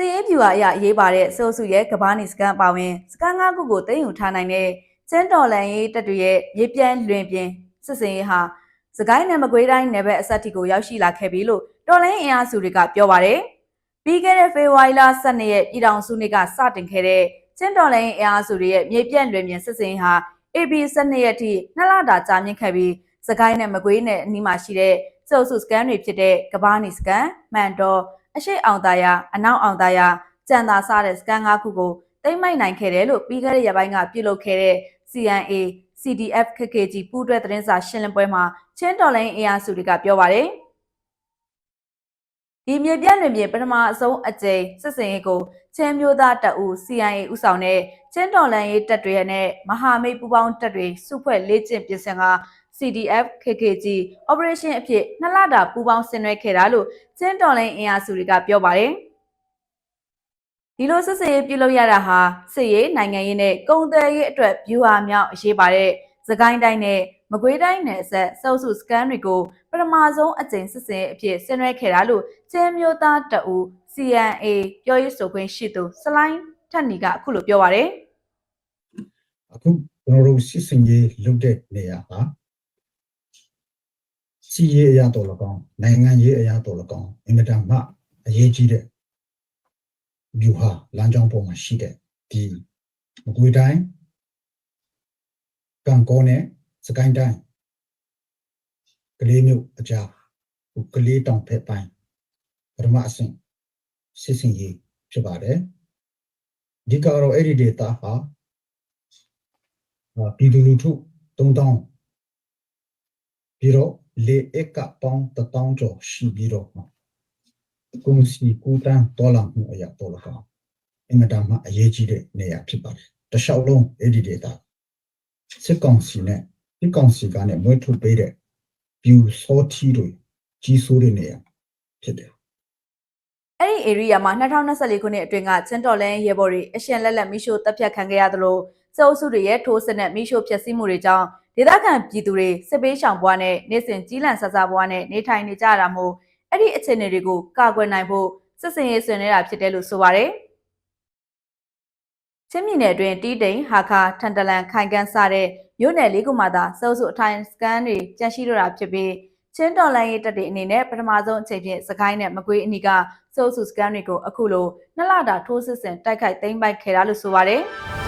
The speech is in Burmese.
စစ်ရေးပြူဟာအရာအရေးပါတဲ့စိုးစုရဲ့ကဘာနီစကန်အပါဝင်စကန်၅ခုကိုတင်ယူထားနိုင်တဲ့ကျင်းတော်လန်ရေးတပ်တွေရဲ့ရေပြန်းလွင်ပြင်စစ်စင်ရေးဟာစကိုင်းနယ်မကွေးတိုင်းနယ်ဘက်အဆက်တီကိုရောက်ရှိလာခဲ့ပြီလို့တော်လိုင်းအင်အားစုတွေကပြောပါတယ်။ပြီးခဲ့တဲ့ဖေဖော်ဝါရီလ12ရက်ပြည်ထောင်စုနေ့ကစတင်ခဲ့တဲ့ကျင်းတော်လိုင်းအင်အားစုတွေရဲ့မြေပြန့်လွင်ပြင်စစ်စင်ရေးဟာ AB 12ရက်ထိနှစ်လတာကြာမြင့်ခဲ့ပြီးစကိုင်းနယ်မကွေးနယ်အနီးမှာရှိတဲ့စုပ်စုစကန်တွေဖြစ်တဲ့ကဘာနီစကန်မှန်တော် အရှိအောင်သားရအနောက်အောင်သားရကြံသာစားတဲ့စကန်၅ခုကိုတိမ့်မိုက်နိုင်ခဲ့တယ်လို့ပြီးခဲ့တဲ့ရက်ပိုင်းကပြုလုပ်ခဲ့တဲ့ CNA CDF KKG ပူးတွဲသတင်းစာရှင်းလင်းပွဲမှာချင်းတော်လိုင်းအင်အားစုတွေကပြောပါတယ်ဒီမြေပြန့်လွင်ပြင်ပထမအဆုံးအကြိမ်စစ်စင်ရေးကိုချင်းမျိုးသားတပ်ဦး CIA ဥဆောင်တဲ့ချင်းတော်လိုင်းရေးတပ်တွေနဲ့မဟာမိတ်ပူးပေါင်းတပ်တွေစုဖွဲ့လေ့ကျင့်ပြင်ဆင်က CDF KKG Operation အဖြစ်နှစ်လတာပူးပေါင်းဆင်နွှဲခဲ့တာလို့ချင်းတော်လိုင်းအင်အားစုတွေကပြောပါတယ်ဒီလိုစစ်စင်ရေးပြုလုပ်ရတာဟာစစ်ရေးနိုင်ငံရေးနဲ့ကုန်သွယ်ရေးအတွက်ဗျူဟာမြောက်အရေးပါတဲ့စကိုင်းတိုင်းနဲ့မကွေးတိုင်းနယ်ဆက်စုပ်စုစကန်တွေကိုပထမဆုံးအကြိမ်စစ်စင်အဖြစ်ဆင်နွှဲခဲ့တာလို့ကျဲမျိုးသားတအူ CNA ပြောရေးဆိုခွင့်ရှိသူစလိုင်းထက်နီကအခုလိုပြောပါရယ်အခုကျွန်တော်တို့စစ်စင်ရေးလုပ်တဲ့နေရာဟာ စီရေးအရာတော်လကောင်းနိုင်ငံရေးအရာတော်လကောင်းအင်မတန်မှအရေးကြီးတဲ့ဗျူဟာလမ်းကြောင်းပေါ်မှာရှိတဲ့ဒီမကွေးတိုင်းကံကောနဲ့စကိုင်းတိုင်းကလေးမျိုးအကြားဟိုကလေးတောင်ဖက်ပိုင်းပထမအဆင့်စစ်စင်ရေးဖြစ်ပါတယ်ဒီကတော့အဲ့ဒီဒေတာဟာအာပြည်သူလူထု3000ပြီးတော့ လေအက်ကပေါင်း1000ကျော်ရှိပြီးတော့ကုန်စီကူတန်းဒေါ်လာမှုအရာပေါ်လာတော့အင်မတန်မှအရေးကြီးတဲ့နေရာဖြစ်ပါတယ်တလျှောက်လုံးအဲ့ဒီဒေတာစစ်ကောင်စီနဲ့စစ်ကောင်စီကလည်းမွေးထုတ်ပေးတဲ့ပြူစောထီတွေကြီးစိုးတဲ့နေရာဖြစ်တယ်အဲ့ဒီ area မှာ2024ခုနှစ်အတွင်းကချင်းတော်လန်ရဲဘော်တွေအရှင်လက်လက်မိရှို့တပ်ဖြတ်ခံခဲ့ရသလိုစေအုပ်စုတွေရဲ့ထိုးစစ်နဲ့မိရှို့ဖျက်ဆီးမှုတွေကြောင့် ဒေသခံပြည်သူတွေစစ်ပေးရှောင်ဘွားနဲ့နေစဉ်ကြီးလန့်ဆဆဘွားနဲ့နေထိုင်နေကြရတာမို့အဲ့ဒီအခြေအနေတွေကိုကာကွယ်နိုင်ဖို့စစ်စင်ရေးဆွေးနွေးတာဖြစ်တယ်လို့ဆိုပါတယ်ချင်းမြင့်နယ်အတွင်းတီးတိန်ဟာခါထန်တလန်ခိုင်ကန်စတဲ့မြို့နယ်လေးခုမှသာစေအုပ်စုအထိုင်စကန်တွေကြန့်ရှိတော့တာဖြစ်ပြီးချင်းတော်လိုင်းရေးတပ်တွေအနေနဲ့ပထမဆုံးအချိန်ဖြင့်စကိုင်းနဲ့မကွေးအနီးကစိုးစုစကန်တွေကိုအခုလိုနှစ်လတာထိုးစစ်ဆင်တိုက်ခိုက်သိမ်းပိုက်ခဲ့တာလို့ဆိုပါတယ်။